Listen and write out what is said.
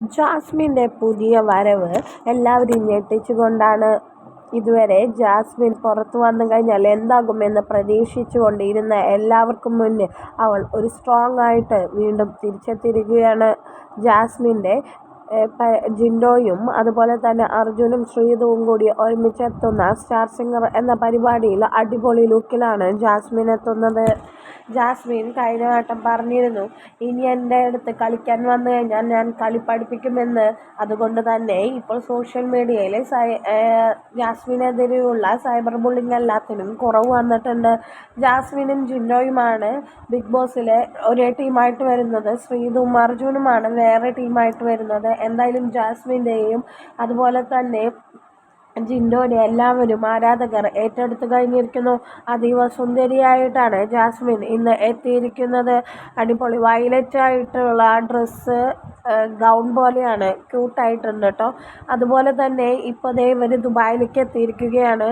ജാസ്മിന്റെ പുതിയ വരവ് എല്ലാവരും ഞെട്ടിച്ചുകൊണ്ടാണ്. ഇതുവരെ ജാസ്മിൻ പുറത്തു വന്നു കഴിഞ്ഞാൽ എന്താകുമെന്ന് പ്രതീക്ഷിച്ചുകൊണ്ടിരുന്ന എല്ലാവർക്കും മുന്നേ അവൾ ഒരു സ്ട്രോങ് ആയിട്ട് വീണ്ടും തിരിച്ചെത്തിയിരിക്കുകയാണ്. ജാസ്മിന്റെ ജിൻഡോയും അതുപോലെ തന്നെ അർജുനും ശ്രീതുവും കൂടി ഒരുമിച്ചെത്തുന്ന സ്റ്റാർ സിംഗർ എന്ന പരിപാടിയിൽ അടിപൊളി ലുക്കിലാണ് ജാസ്മിൻ എത്തുന്നത്. ജാസ്മിൻ കഴിഞ്ഞ വട്ടം പറഞ്ഞിരുന്നു ഇനി എന്റെ അടുത്ത് കളിക്കാൻ വന്നു കഴിഞ്ഞാൽ ഞാൻ കളി പഠിപ്പിക്കുമെന്ന്. അതുകൊണ്ട് തന്നെ ഇപ്പോൾ സോഷ്യൽ മീഡിയയിൽ സൈ ജാസ്മിനെതിരെയുള്ള സൈബർ ബുള്ളിങ് എല്ലാത്തിനും കുറവ് വന്നിട്ടുണ്ട്. ജാസ്മിനും ജിൻഡോയുമാണ് ബിഗ് ബോസിലെ ഒരേ ടീമായിട്ട് വരുന്നത്. ശ്രീതും അർജുനുമാണ് വേറെ ടീമായിട്ട് വരുന്നത്. എന്തായാലും ജാസ്മിന്റെയും അതുപോലെ തന്നെ ജിൻഡോയുടെ എല്ലാവരും ആരാധകർ ഏറ്റെടുത്തു കഴിഞ്ഞിരിക്കുന്നു. അതീവ സുന്ദരിയായിട്ടാണ് ജാസ്മിൻ ഇന്ന് എത്തിയിരിക്കുന്നത്. അടിപൊളി വയലറ്റ് ആയിട്ടുള്ള ഡ്രസ്സ് ഗൗൺ പോലെയാണ് ക്യൂട്ടായിട്ടുണ്ട് കേട്ടോ. അതുപോലെ തന്നെ ഇപ്പോൾ ദേ ഇവർ ദുബായിലേക്ക് എത്തിയിരിക്കുകയാണ്.